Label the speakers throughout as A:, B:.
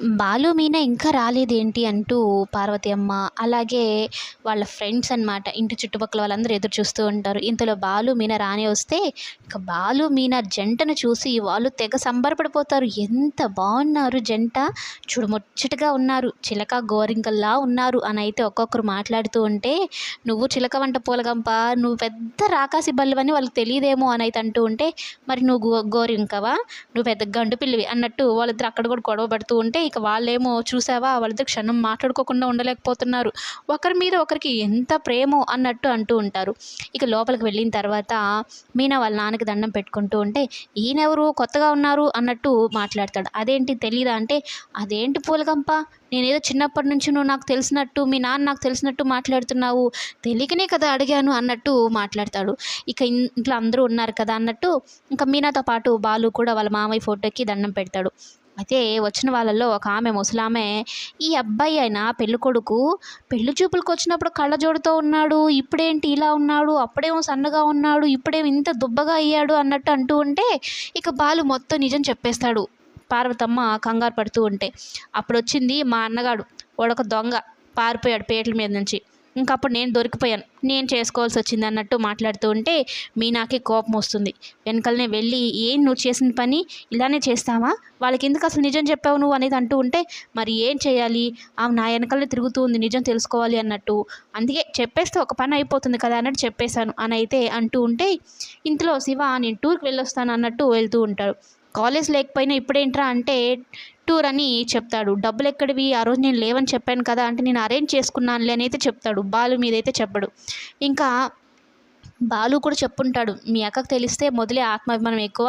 A: బాలు మీనా ఇంకా రాలేదేంటి అంటూ పార్వతి అమ్మ అలాగే వాళ్ళ ఫ్రెండ్స్ అనమాట ఇంటి చుట్టుపక్కల వాళ్ళందరూ ఎదురు చూస్తూ ఉంటారు. ఇంతలో బాలు మీనా రాని వస్తే ఇంకా బాలు మీనా జంటను చూసి వాళ్ళు తెగ సంబరపడిపోతారు. ఎంత బాగున్నారు జంట. చూడముచ్చటగా ఉన్నారు చిలక గోరింకల్లా ఉన్నారు అని అయితే ఒక్కొక్కరు మాట్లాడుతూ ఉంటే నువ్వు చిలక వంట పూలగంప? నువ్వు పెద్ద రాకాసి బల్లువని వాళ్ళకి తెలియదేమో? అని అయితే అంటూ ఉంటే మరి నువ్వు గో గోరింకవా? నువ్వు పెద్ద గండు పిల్లివి అన్నట్టు వాళ్ళిద్దరు అక్కడ కూడా గొడవ పడుతూ ఉంటే ఇక వాళ్ళేమో చూసావా? వాళ్ళిద్దరు క్షణం మాట్లాడుకోకుండా ఉండలేకపోతున్నారు. ఒకరి మీద ఒకరికి ఎంత ప్రేమో అన్నట్టు అంటూ ఉంటారు. ఇక లోపలికి వెళ్ళిన తర్వాత మీనా వాళ్ళ నాన్నకి దండం పెట్టుకుంటూ ఉంటే ఈయనెవరు? కొత్తగా ఉన్నారు? అన్నట్టు మాట్లాడతాడు. అదేంటి తెలీదా అంటే అదేంటి పూలగంప? నేనేదో చిన్నప్పటి నుంచి నువ్వు నాకు తెలిసినట్టు మీ నాన్న నాకు తెలిసినట్టు మాట్లాడుతున్నావు. తెలియకనే కదా అడిగాను అన్నట్టు మాట్లాడతాడు. ఇక ఇంట్లో అందరూ ఉన్నారు కదా అన్నట్టు ఇంకా మీనాతో పాటు బాలు కూడా వాళ్ళ మామయ్య ఫోటోకి దండం పెడతాడు. అయితే వచ్చిన వాళ్ళల్లో ఒక ఆమె ముసలామె ఈ అబ్బాయి అయినా పెళ్ళి కొడుకు పెళ్ళి చూపులకు వచ్చినప్పుడు కళ్ళజోడుతో ఉన్నాడు ఇప్పుడేంటి ఇలా ఉన్నాడు అప్పుడేమో సన్నగా ఉన్నాడు ఇప్పుడేమో ఇంత దుబ్బగా అయ్యాడు అన్నట్టు అంటూ ఉంటే ఇక బాలు మొత్తం నిజం చెప్పేస్తాడు. పార్వతమ్మ కంగారు పడుతూ ఉంటే అప్పుడు వచ్చింది మా అన్నగాడు వాడొక దొంగ పారిపోయాడు పేటల మీద నుంచి. ఇంకప్పుడు నేను దొరికిపోయాను. నేను చేసుకోవాల్సి వచ్చింది అన్నట్టు మాట్లాడుతూ ఉంటే మీనాకి కోపం వస్తుంది. వెనకలనే వెళ్ళి ఏం నువ్వు చేసిన పని? ఇలానే చేస్తావా? వాళ్ళకి ఎందుకు అసలు నిజం చెప్పావు నువ్వు? అనేది అంటూ ఉంటే మరి ఏం చేయాలి? ఆమె నా వెనకలనే తిరుగుతూ ఉంది నిజం తెలుసుకోవాలి అన్నట్టు. అందుకే చెప్పేస్తే ఒక పని అయిపోతుంది కదా అన్నట్టు చెప్పేశాను. అని అయితే అంటూ ఉంటే ఇంతలో శివ నేను టూర్కి వెళ్ళొస్తాను అన్నట్టు వెళ్తూ ఉంటాడు. కాలేజ్ లేకపోయినా ఇప్పుడేంట్రా అంటే టూర్ అని చెప్తాడు. డబ్బులు ఎక్కడివి? ఆ రోజు నేను లేవని చెప్పాను కదా అంటే నేను అరేంజ్ చేసుకున్నానులే అని అయితే చెప్తాడు. బాలు మీద అయితే చెప్పడు. ఇంకా బాలు కూడా చెప్పుంటాడు మీ అక్కకు తెలిస్తే మొదలే ఆత్మాభిమానం ఎక్కువ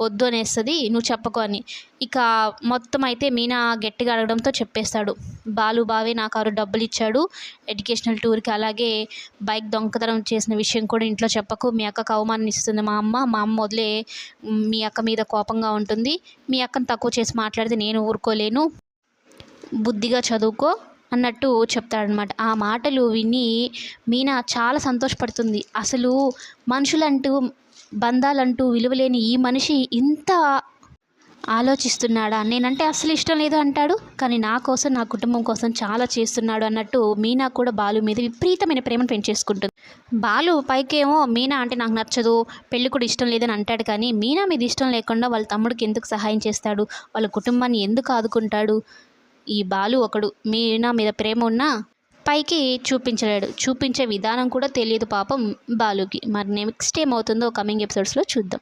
A: వద్దు అనేస్తుంది నువ్వు చెప్పకు అని. ఇక మొత్తం అయితే మీనా గట్టిగా అడగడంతో చెప్పేస్తాడు. బాలు బావే నాకు ఆరు డబ్బులు ఇచ్చాడు ఎడ్యుకేషనల్ టూర్కి అలాగే బైక్ దొంగతనం చేసిన విషయం కూడా ఇంట్లో చెప్పకు మీ అక్కకు అవమానం ఇస్తుంది మా అమ్మ మా అమ్మ వదిలే మీ అక్క మీద కోపంగా ఉంటుంది మీ అక్కను తక్కువ చేసి మాట్లాడితే నేను ఊరుకోలేను బుద్ధిగా చదువుకో అన్నట్టు చెప్తాడనమాట ఆ మాటలు విని మీనా చాలా సంతోషపడుతుంది. అసలు మనుషులంటూ బంధాలంటూ విలువలేని ఈ మనిషి ఇంత ఆలోచిస్తున్నాడా? నేనంటే అసలు ఇష్టం లేదు అంటాడు. కానీ నా కోసం నా కుటుంబం కోసం చాలా చేస్తున్నాడు అన్నట్టు మీనా కూడా బాలు మీద విపరీతమైన ప్రేమను పెంచేసుకుంటుంది. బాలు పైకేమో మీనా అంటే నాకు నచ్చదు పెళ్ళి కూడా ఇష్టం లేదని అంటాడు కానీ మీనా మీద ఇష్టం లేకుండా వాళ్ళ తమ్ముడికి ఎందుకు సహాయం చేస్తాడు? వాళ్ళ కుటుంబాన్ని ఎందుకు ఆదుకుంటాడు? ఈ బాలు ఒకడు మీనా మీద ప్రేమ ఉన్నా పైకి చూపించలేడు. చూపించే విధానం కూడా తెలియదు పాపం బాలుకి. మరి నెక్స్ట్ ఏమవుతుందో కమింగ్ ఎపిసోడ్స్లో చూద్దాం.